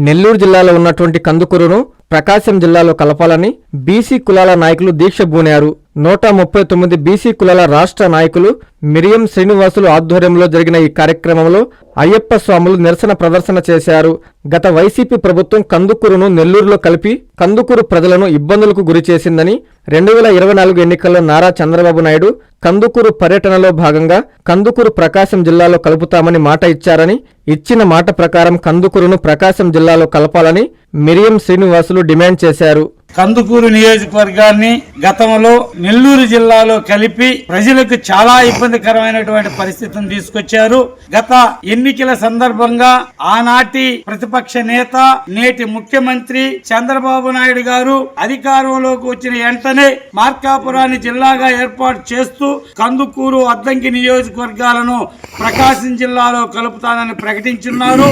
నెల్లూరు జిల్లాలో ఉన్నటువంటి కందుకూరును ప్రకాశం జిల్లాలో కలపాలని బీసీ కులాల నాయకులు దీక్ష బూనారు నూట ముప్పై తొమ్మిది బీసీ కులాల రాష్ట్ర నాయకులు మిరియం శ్రీనివాసులు ఆధ్వర్యంలో జరిగిన ఈ కార్యక్రమంలో అయ్యప్ప స్వాములు నిరసన ప్రదర్శన చేశారు. గత వైసీపీ ప్రభుత్వం కందుకూరును నెల్లూరులో కలిపి కందుకూరు ప్రజలను ఇబ్బందులకు గురి చేసిందని రెండు వేల ఇరవై నాలుగు ఎన్నికల్లో నారా చంద్రబాబు నాయుడు కందుకూరు పర్యటనలో భాగంగా కందుకూరు ప్రకాశం జిల్లాలో కలుపుతామని మాట ఇచ్చారని ఇచ్చిన మాట ప్రకారం కందుకూరును ప్రకాశం జిల్లాలో కలపాలని మిరియం శ్రీనివాసులు డిమాండ్ చేశారు. కందుకూరు నియోజకవర్గాన్ని గతంలో నెల్లూరు జిల్లాలో కలిపి ప్రజలకు చాలా ఇబ్బందికరమైనటువంటి పరిస్థితిని తీసుకొచ్చారు. గత ఎన్నికల సందర్భంగా ఆనాటి ప్రతిపక్ష నేత నేటి ముఖ్యమంత్రి చంద్రబాబు నాయుడు గారు అధికారంలోకి వచ్చిన వెంటనే మార్కాపురాన్ని జిల్లాగా ఏర్పాటు చేస్తూ కందుకూరు అద్దంకి నియోజకవర్గాలను ప్రకాశం జిల్లాలో కలుపుతానని ప్రకటించున్నారు.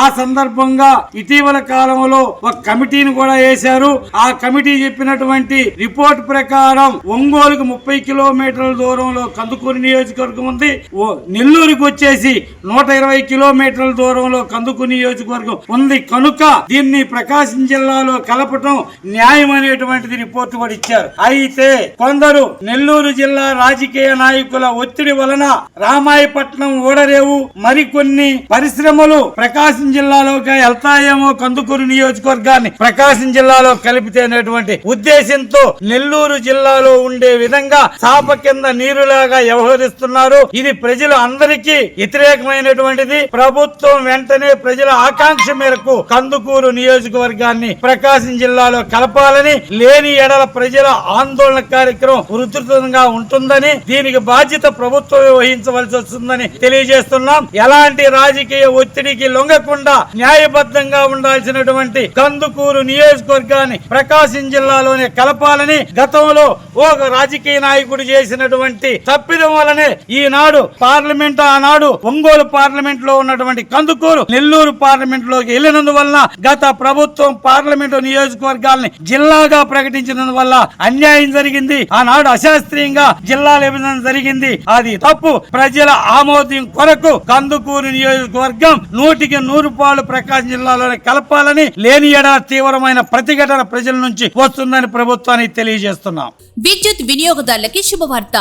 ఆ సందర్భంగా ఇటీవల కాలంలో ఒక కమిటీని కూడా వేశారు. ఆ కమిటీ చెప్పినటువంటి రిపోర్ట్ ప్రకారం ఒంగోలుకు ముప్పై కిలోమీటర్ల దూరంలో కందుకూరు నియోజకవర్గం ఉంది. ఓ నెల్లూరుకు వచ్చేసి నూట ఇరవై కిలోమీటర్ల దూరంలో కందుకూరు నియోజకవర్గం ఉంది. కనుక దీన్ని ప్రకాశం జిల్లాలో కలపటం న్యాయం అనేటువంటిది రిపోర్ట్ కూడా ఇచ్చారు. అయితే కొందరు నెల్లూరు జిల్లా రాజకీయ నాయకుల ఒత్తిడి వలన రామాయపట్నం ఓడరేవు మరికొన్ని పరిశ్రమలు ప్రకాశం జిల్లాలోకి వెళ్తాయేమో కందుకూరు నియోజకవర్గాన్ని ప్రకాశం జిల్లాలో కలిపితేనేటువంటి ఉద్దేశంతో నెల్లూరు జిల్లాలో ఉండే విధంగా చాప కింద నీరులాగా వ్యవహరిస్తున్నారు. ఇది ప్రజలు అందరికీ వ్యతిరేకమైనటువంటిది. ప్రభుత్వం వెంటనే ప్రజల ఆకాంక్ష మేరకు కందుకూరు నియోజకవర్గాన్ని ప్రకాశం జిల్లాలో కలపాలని లేని ఎడల ప్రజల ఆందోళన కార్యక్రమం ఉధృతంగా ఉంటుందని దీనికి బాధ్యత ప్రభుత్వం వహించవలసి వస్తుందని తెలియజేస్తున్నాం. ఎలాంటి రాజకీయ ఒత్తిడికి లొంగ లొంగకుండా న్యాయబద్ధంగా ఉండాల్సినటువంటి కందుకూరు నియోజకవర్గాన్ని ప్రకాశం జిల్లాలోనే కలపాలని గతంలో ఒక రాజకీయ నాయకుడు చేసినటువంటి తప్పిదం వలనే ఈనాడు పార్లమెంట్ ఆనాడు ఒంగోలు పార్లమెంట్లో ఉన్నటువంటి కందుకూరు నెల్లూరు పార్లమెంట్లోకి వెళ్ళినందువలన గత ప్రభుత్వం పార్లమెంటు నియోజకవర్గాల్ని జిల్లాగా ప్రకటించినందువల్ల అన్యాయం జరిగింది. ఆనాడు అశాస్త్రీయంగా జిల్లాలు విభజన జరిగింది. అది తప్పు. ప్రజల ఆమోదం కొరకు కందుకూరు నియోజకవర్గం నూటికి నూరు నూరుపాలు ప్రకాశం జిల్లాలోనే కలపాలని లేని ఎడ తీవ్రమైన ప్రతిఘటన ప్రజల నుంచి వస్తుందని ప్రభుత్వానికి తెలియజేస్తున్నాం. విద్యుత్ వినియోగదారులకి శుభవార్త.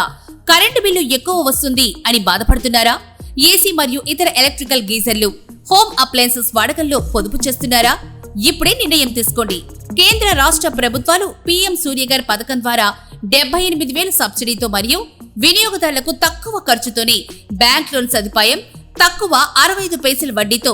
కరెంటు బిల్లు ఎక్కువ వస్తుంది అని బాధపడుతున్నారా? ఏసీ మరియు ఇతర ఎలక్ట్రికల్ గీజర్లు హోమ్ అప్లయన్సెస్ వాడకంలో పొదుపు చేస్తున్నారా? ఇప్పుడే నిర్ణయం తీసుకోండి. కేంద్ర రాష్ట్ర ప్రభుత్వాలు పీఎం సూర్యగర్ పథకం ద్వారా డెబ్బై ఎనిమిది వేల సబ్సిడీతో మరియు వినియోగదారులకు తక్కువ ఖర్చుతోనే బ్యాంక్ లోన్ సదుపాయం తక్కువ అరవై ఐదు పైసల వడ్డీతో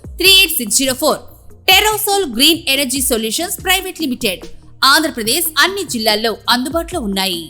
three eight six zero four టెరోసోల్ green energy solutions private limited. Andhra Pradesh అన్ని జిల్లాల్లో అందుబాటులో ఉన్నాయి.